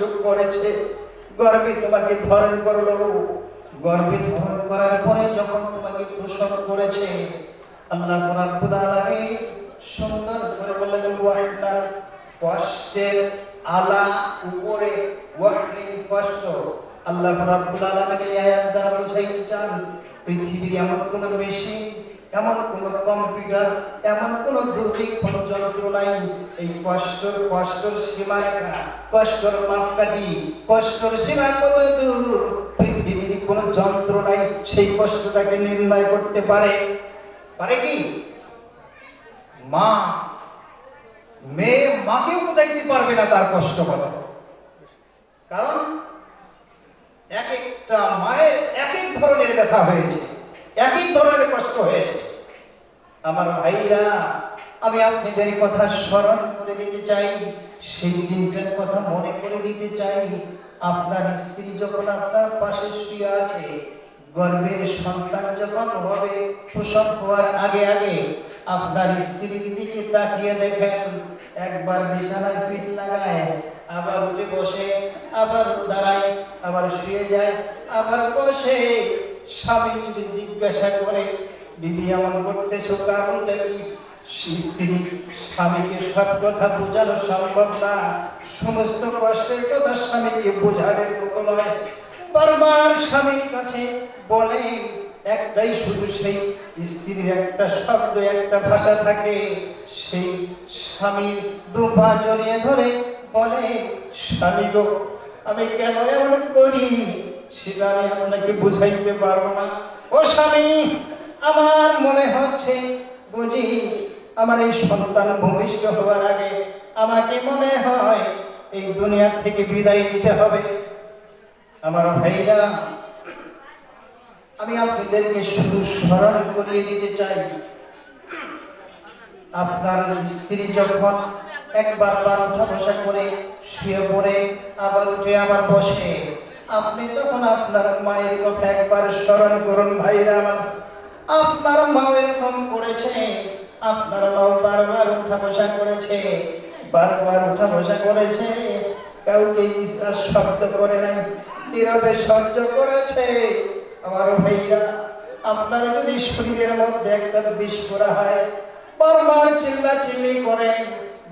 সুখ করেছে। গর্বে তোমাকে ধারণ করল। গর্বে ধারণ করার পরে যখন তোমাকে প্রসব করেছে, আল্লাহ রাব্বুল আলামিন সুন্দর করে বললেন ওয়াহনা কষ্টের আলা উপরে ওয়াহলিন কষ্ট। আল্লাহ রাব্বুল আলামিন এই আয়াত দ্বারা বুঝাইতে চান, পৃথিবীর এমন কোন মেশিন এমন কোন কম্পিউটার এমন কোন দুর্ভিক্ষণ যন্ত্র নাই। এই কষ্টর কষ্টর সীমা রেখা, কষ্টর মাপকাঠি, কষ্টর সীমা কত দূর, পৃথিবীর কোন যন্ত্র নাই, সেই কষ্টটাকে নির্ণয় করতে পারে। পারে কি? মা, মেয়ে মাকেও বুঝাইতে পারবে না তার কষ্ট কত কারণ এক একটা মায়ের এক এক ধরনের ব্যথা হয়েছে। এক এক ধরনের কষ্ট হয়েছে। আমার ভাইরা, আমি আপনাদের কথা স্মরণ করে দিতে চাই সেই দিনটার কথা মনে করে দিতে চাই। আপনার স্ত্রী যখন আপনার পাশে শুয়ে আছে, গর্ভের সন্তান যখন হবে প্রসব হওয়ার আগে আগে আপনার স্ত্রীর দিকে তাকিয়ে দেখেন, একবার বিছানার পিঠ লাগায়, আবার উঠে বসে, আবার দাঁড়ায়, আবার শুয়ে যায়, আবার বসে স্বামী যদি জিজ্ঞাসা করে, বিবি, এমন করতেছো কারণটা কি স্ত্রী স্বামীকে সব কথা বোঝানো সম্ভব না। সমস্ত কষ্টের কথা স্বামীকে বোঝানোর মতো নয়। বারবার স্বামীর কাছে বলে, একটাই শুধু সেই স্ত্রীর একটা শব্দ, একটা ভাষা থাকে। সেই স্বামীর দু পা জড়িয়ে ধরে বলে, স্বামী গো, আমি কেন এমন করি? সেটা আমি আপনাকে বুঝাইতে পারব না। ও স্বামী, আমার মনে হচ্ছে বুঝি আমার এই সন্তান ভূমিষ্ঠ হওয়ার আগে আমাকে মনে হয় এই দুনিয়ার থেকে বিদায় নিতে হবে। আমার ভাইরা, আমি আপনাদেরকে শুধু স্মরণ করিয়ে দিতে চাই। আপনার স্ত্রী যখন একবার বার উঠা বসা করে শুয়ে পড়ে, আবার উঠে আবার বসে। আপনি তখন আপনার মায়ের কথা একবার স্মরণ করুন ভাইরা আমার। আপনার মাও এরকম করেছে, আপনার মাও বারবার উঠা বসা করেছে, বারবার উঠা বসা করেছে, কাউকে ইচ্ছা শব্দ করে নাই, নীরবে সহ্য করেছে। আমার ভাইরা, আপনার যদি শরীরের মধ্যে একটা বিষ করা হয়, বারবার চিল্লা চিল্লি করেন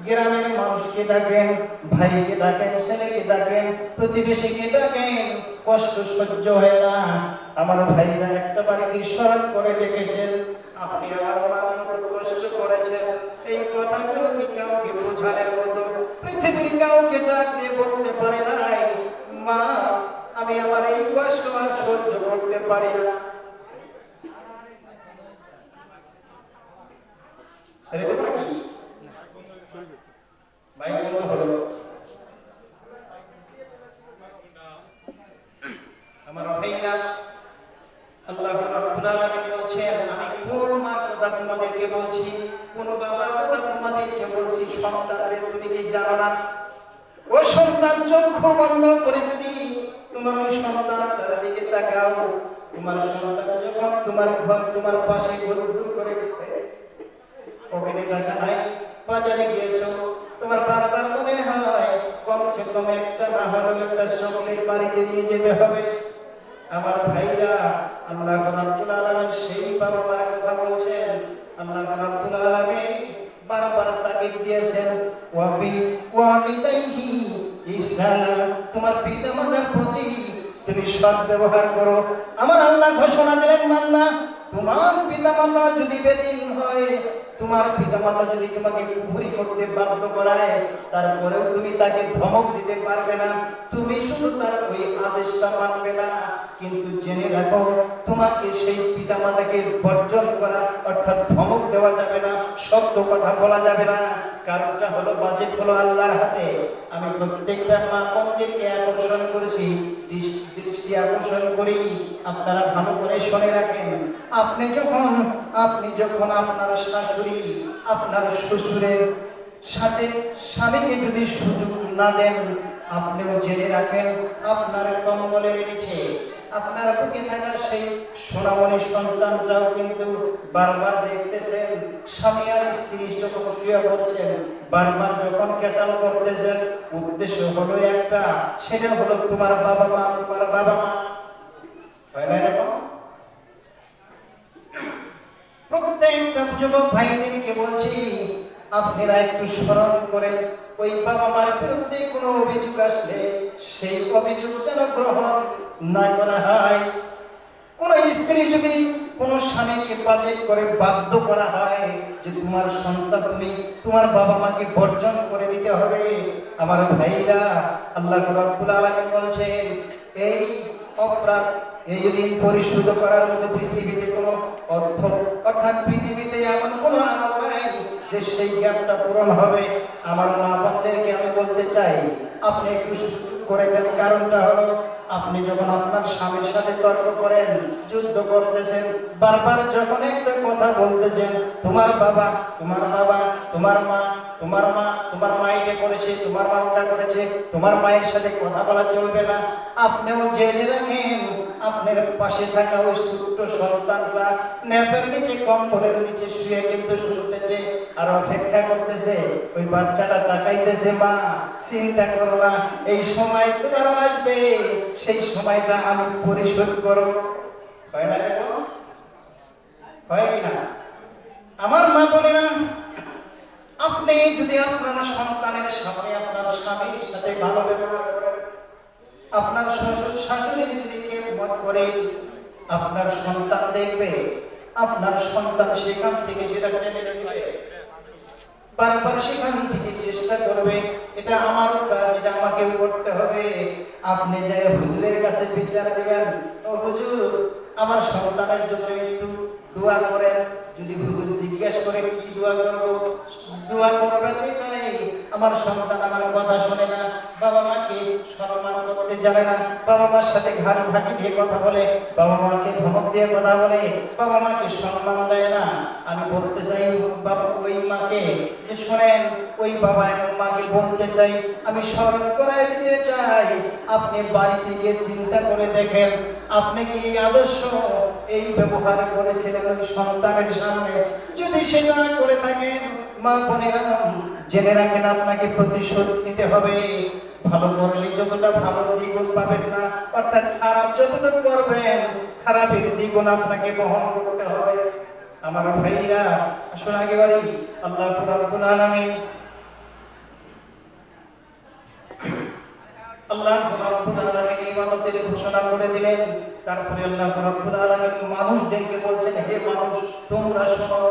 গ্রামের মানুষকে ডাকেন, ভাইকে ডাকেন, ছেলেকে ডাকেন, প্রতিবেশীকে ডাকেন, কষ্ট সহ্য হয় না। আমার ভাইরা একটা বারে কি স্মরণ করে দেখেছেন, আপনি আমার মার কষ্ট করেছেন। এই কথাগুলো কি কাউকে বোঝানোর মতো? পৃথিবীর কাউকে ডাক দিয়ে বলতে পারে নাই। মা, আমি আমার এই কষ্ট আর সহ্য করতে পারি না ছেড়ে দেবো নাকি? মাইক বন্ধ হলো। আমার ভাইরা আল্লাহ রাব্বুল আলামিন বলছেন, আমি কোন মার কথা তোমাদেরকে বলছি? কোন বাবার কথা তোমাদেরকে বলছি? সন্তানদের তুমি কি জানো না? ও সন্তান, চক্ষু বন্ধ করে যদি তোমার ওই সন্তানটার দিকে তাকাও, তোমার সন্তান যখন তোমার ঘর, তোমার পাশে ঘুর ঘুর করে পকেটে টাকা নাই, বাজারে গিয়েছো, তোমার বারবার মনে হয়, কমসে কম একটা না হলেও একটা সকলের বাড়িতে নিয়ে যেতে হবে। আমার ভাইরা, আল্লাহ রাব্বুল আলামিন সেই বাবা মার কথা বলছেন। আল্লাহ রাব্বুল আলামিন বারবার তাগিদ দিয়েছেন ওয়াবি ওয়ালিদাইহি ইসা তোমার পিতা মাতার প্রতি তুমি সৎ ব্যবহার করো। আমার আল্লাহ ঘোষণা দিলেন, মান্না, তোমার পিতা মাতা যদি বেদিন তোমার পিতামাতা যদি তোমাকে কুফরি করতে বাধ্য করায়, তারপরেও তুমি তাকে ধমক দিতে পারবে না। তুমি শুধু তার ওই আদেশটা মানবে না। কিন্তু জেনে রাখো, তোমাকে সেই পিতামাতাকে বর্জন করা, অর্থাৎ ধমক দেওয়া যাবে না, শব্দ কথা বলা যাবে না। কারণটা হলো বাজেট হলো আল্লাহর হাতে। আমি প্রত্যেকটা মা বোনদেরকে আকর্ষণ করেছি, দৃষ্টি আকর্ষণ করি আপনারা ভালো করে শুনে রাখেন। আপনি যখন আপনি যখন আপনার শাশুড়ি, আপনার শ্বশুরের সাথে স্বামীকে যদি সুযোগ না দেন, আপনিও জেনে রাখেন, আপনার কম্বলের নিচে, আপনার বুকে থাকা সেই সোনামণি সন্তানটাও কিন্তু বারবার দেখতেছেন। স্বামী আর স্ত্রী যখন শুয়ে বলছেন বারবার যখন কেসাল করতেছেন, উদ্দেশ্য হলো একটা, সেটা হলো তোমার বাবা মা, তোমার বাবা মা। হয় না এরকম? প্রত্যেকটা যুবক ভাইদেরকে বলছি, আপনারা একটু স্মরণ করেন ওই বাবা মার বিরুদ্ধে কোনো অভিযোগ আসলে সেই অভিযোগ যেন গ্রহণ না করা হয়। কোন স্ত্রী যদি কোন স্বামীকে বাজেট করে বাধ্য করা হয় যে তোমার সন্তান তুমি, তোমার বাবা মাকে বর্জন করে দিতে হবে, আমার ভাইরা আল্লাহ রাব্বুল আলামিন বলছেন, এই অপরাধ এই ঋণ পরিশোধ করার মতো পৃথিবীতে কোনো অর্থ, অর্থাৎ পৃথিবীতে এমন কোনো আমল নাই যে সেই গ্যাপটা পূরণ হবে। আমার মা বোনদেরকে আমি বলতে চাই, আপনি একটু করে দেন। কারণটা হলো, আপনি যখন আপনার স্বামীর সাথে তর্ক করেন, যুদ্ধ করতেছেন, বারবার যখন একটা কথা বলতেছেন, তোমার বাবা তোমার বাবা, তোমার মা তোমার মা তোমার মা এটা করেছে, তোমার মা ওটা করেছে, তোমার মায়ের সাথে কথা বলা চলবে না। আপনিও জেনে রাখেন আপনার পাশে থাকা ওই ছোট্ট সন্তানরা ন্যাপের নিচে, কম্বলের নিচে শুয়ে কিন্তু শুনতেছে আর অপেক্ষা করতেছে। ওই বাচ্চাটা তাকাইতেছে, মা, চিন্তা করো না, এই সময় তোমার আসবে, সেই সময়টা আমি পরিশোধ করব হয় না এরকম হয় কিনা আমার মা বলে না, আপনি যদি আপনার সন্তানের সামনে আপনার স্বামীর সাথে ভালো ব্যবহার করেন আপনার শ্বশুর শাশুড়ির যদি কেউ মত করে, আপনার সন্তান দেখবে, আপনার সন্তান সেখান থেকে সেটা টেনে নেবে বারবার সেখান থেকে চেষ্টা করবে, এটা আমার কাজ, এটা আমাকেও করতে হবে। আপনি যাই হুজুরের কাছে বিচার দিবেন, ও হুজুর, আমার সন্তানের জন্য একটু দোয়া করেন। যদি হুজুর জিজ্ঞেস করে, কি দোয়া করব? দোয়া করবেন এটাই আমার সন্তান আমার কথা শোনে না। বাবা মাকে সম্মান করতে জানে না? বাবা মার সাথে ঘাড় ধাকি দিয়ে কথা বলে, বাবা মাকে ধমক দিয়ে কথা বলে, বাবা মাকে সম্মান দেয় না। আমি বলতে চাই, বাবা, ওই মাকে যে শোনেন, ওই বাবা এবং মাকে বলতে চাই, আমি স্মরণ করাই দিতে চাই। আপনি বাড়িতে গিয়ে চিন্তা করে দেখেন, আপনি কি এই আদর্শ এই ব্যবহার করেছিলেন ওই সন্তানের সামনে? যদি সেটা করে থাকেন, মা বোনেরা, জেনে রাখেন আপনাকে প্রতিশোধ নিতে হবে। ভালো করলে যতটা ভালো দ্বিগুণ পাবেন না, অর্থাৎ খারাপ যতটা করবেন, খারাপের দ্বিগুণ আপনাকে বহন করতে হবে। আমার ভাইরা, আসুন আগে বাড়ি। আল্লাহ রাব্বুল আলামিন। আল্লাহ রাব্বুল আলামিন ইবাদতের ঘোষণা করে দিলেন। তারপরে আল্লাহ রাব্বুল আলামিন মানুষদেরকে বলছেন, হে মানুষ, তোমরা শোনো,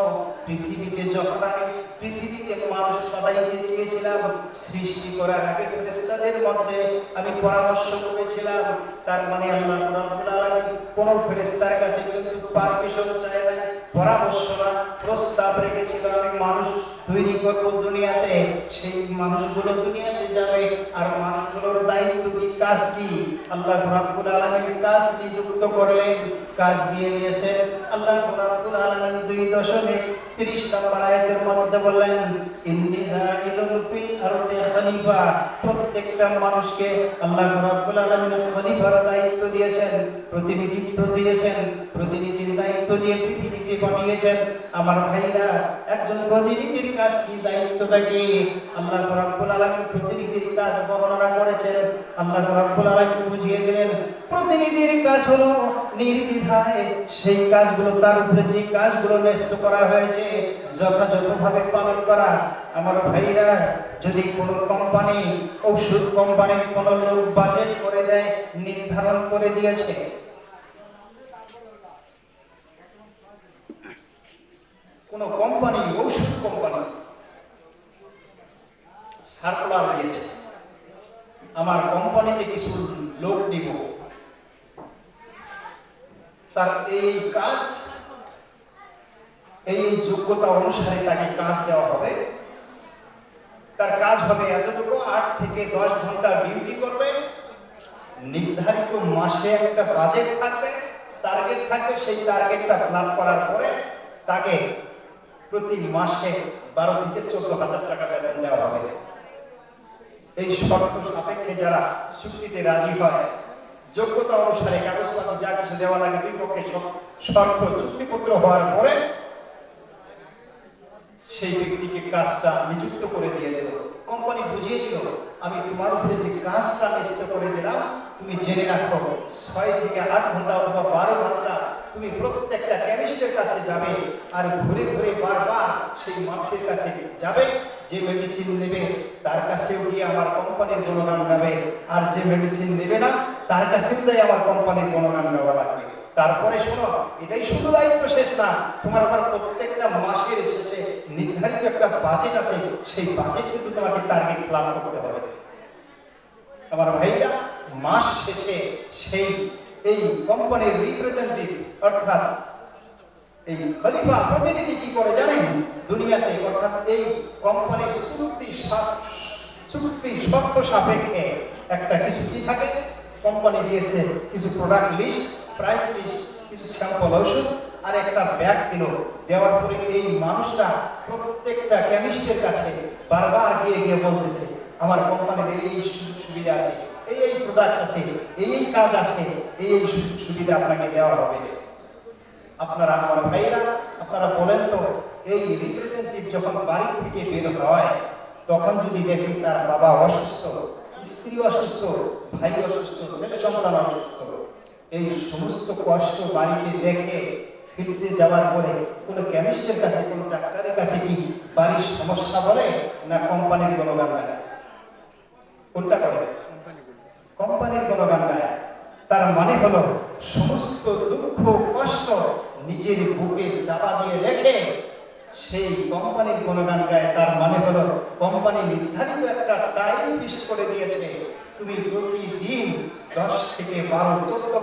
পৃথিবীতে যখন আমি পৃথিবীতে মানুষ পাঠাইতে চেয়েছিলাম, সৃষ্টি করার আগে ফেরেশতাদের মধ্যে আমি পরামর্শ করেছিলাম, তার মানে আল্লাহ রাব্বুল আলামিন কোন ফেরেশতার কাছে কিন্তু পারমিশন চায় না পরামর্শ প্রস্তাব রেখেছিল আমি মানুষ তৈরি করব দুনিয়াতে। সেই মানুষগুলো দুনিয়াতে যাবে। আর মানুষগুলোর দায়িত্ব কি? কাজ কি? আল্লাহ রাব্বুল আলামিন কাজ করলেন। কাজ দিয়ে আল্লাহ রাব্বুল আলামিন দশমিক তিরিশ নম্বর আয়াতের মধ্যে বললেন, ইন্নী ফিল আরদি খলিফা। প্রত্যেকটা মানুষকে আল্লাহ রাব্বুল আলামিন খলিফার দায়িত্ব দিয়েছেন, প্রতিনিধিত্ব দিয়েছেন, প্রতিনিধির দায়িত্ব দিয়ে পৃথিবীতে পাঠিয়েছেন। আমার ভাইরা, একজন প্রতিনিধির কাজ কি দায়িত্বটা কি আল্লাহ রাব্বুল আলামিন প্রতিনিধির কাজ বর্ণনা করেছেন। আল্লাহ রাব্বুল আলামিন বুঝিয়ে দিলেন, প্রতিনিধির কাজ হলো নির্দ্বিধায় সেই কাজগুলো, তার উপরে যে কাজগুলো ন্যস্ত করা হয়েছে, যথাযথভাবে পালন করা। আমার ভাইরা, যদি কোনো কোম্পানি, ঔষধ কোম্পানির কোনো লোক বাজেট করে দেয়, নির্ধারণ করে দিয়েছে কোন কোম্পানি, ঔষধ কোম্পানি সার্কুলার দিয়েছে। আমার কোম্পানিতে কিছু লোক নিব। তার এই কাজ, এই যোগ্যতা অনুসারে তাকে কাজ দেওয়া হবে। তার কাজ হবে এতটুকু, আট থেকে দশ ঘণ্টা ডিউটি করবে। নির্ধারিত মাসে একটা বাজেট থাকবে টার্গেট থাকবে, সেই টার্গেটটা ফিল করার পরে তাকে প্রতি মাসে বারো থেকে চোদ্দ হাজার টাকা বেতন দেওয়া হবে। এই শর্ত সাপেক্ষে যারা চুক্তিতে রাজি হয়, যোগ্যতা অনুসারে কাগজপত্র যা কিছু দেওয়া লাগে দুই পক্ষে শর্ত চুক্তিপত্র হওয়ার পরে সেই ব্যক্তিকে কাজটা নিযুক্ত করে দিয়ে দিল। কোম্পানি বুঝিয়ে দিল, আমি তোমার উপরে যে কাজটা নিশ্চিত করে দিলাম, তুমি জেনে রাখো, ছয় থেকে আট ঘণ্টা অথবা বারো ঘণ্টা তুমি প্রত্যেকটা কেমিস্টের কাছে যাবে আর ঘুরে ঘুরে বারবার সেই মানুষের কাছে যাবে, যে মেডিসিন নেবে, তার কাছেও গিয়ে আমার কোম্পানির গুণগান গাবে। আর যে মেডিসিন নেবে না, তার কাছেও যাই আমার কোম্পানির গুণগান গাওয়া লাগবে। তারপরে শোনো, এটাই শুধু দায়িত্ব শেষ না, তোমার আমার প্রত্যেকটা মাসের শেষে নির্ধারিত একটা বাজেট আছে, সেই বাজেট কিন্তু তোমাকে টার্গেট প্ল্যান করতে হবে। আমার ভাইরা, মাস শেষে সেই এই কোম্পানির রিপ্রেজেন্টেটিভ অর্থাৎ এই খলিফা প্রতিনিধি কি করে জানেন? দুনিয়াতে, অর্থাৎ এই কোম্পানির চুক্তি চুক্তি শর্ত সাপেক্ষে একটা কিছু কি থাকে? কোম্পানি দিয়েছে কিছু প্রোডাক্ট লিস্ট প্রাইস লিস্ট কিছু স্যাম্পল ওষুধ, আর একটা ব্যাগ দিল। দেওয়ার পরে এই মানুষটা প্রত্যেকটা কেমিস্টের কাছে বারবার গিয়ে গিয়ে বলতেছে, আমার কোম্পানিতে এই সুযোগ সুবিধা আছে। এই এই প্রোডাক্ট আছে, এই এই কাজ আছে, এই এই সুযোগ সুবিধা আপনাকে দেওয়া হবে। আপনারা আমার ভাইরা, আপনারা বলেন তো, এই রিপ্রেজেন্টেটিভ যখন বাড়ি থেকে বের হয়, তখন যদি দেখি তার বাবা অসুস্থ, স্ত্রী অসুস্থ, ভাই অসুস্থ, ছেলে সন্তান অসুস্থ, এই সমস্ত কষ্ট বাড়িতে দেখে ফিরতে যাওয়ার পরে কোনো কেমিস্টের কাছে, কোনো ডাক্তারের কাছে কি বাড়ির সমস্যা বলে না কোম্পানির গুণগান গায় কোনটা করে কোম্পানির গুণগান গায়। তার মানে হলো, সমস্ত দুঃখ, কষ্ট নিজের বুকে চাপা দিয়ে রেখে সেই কোম্পানির গুণগান গায়। তার মানে হলো, কোম্পানি নির্ধারিত একটা টাইম ফিক্স করে দিয়েছে। তুমি প্রতিদিন দশ থেকে বারো, চোদ্দ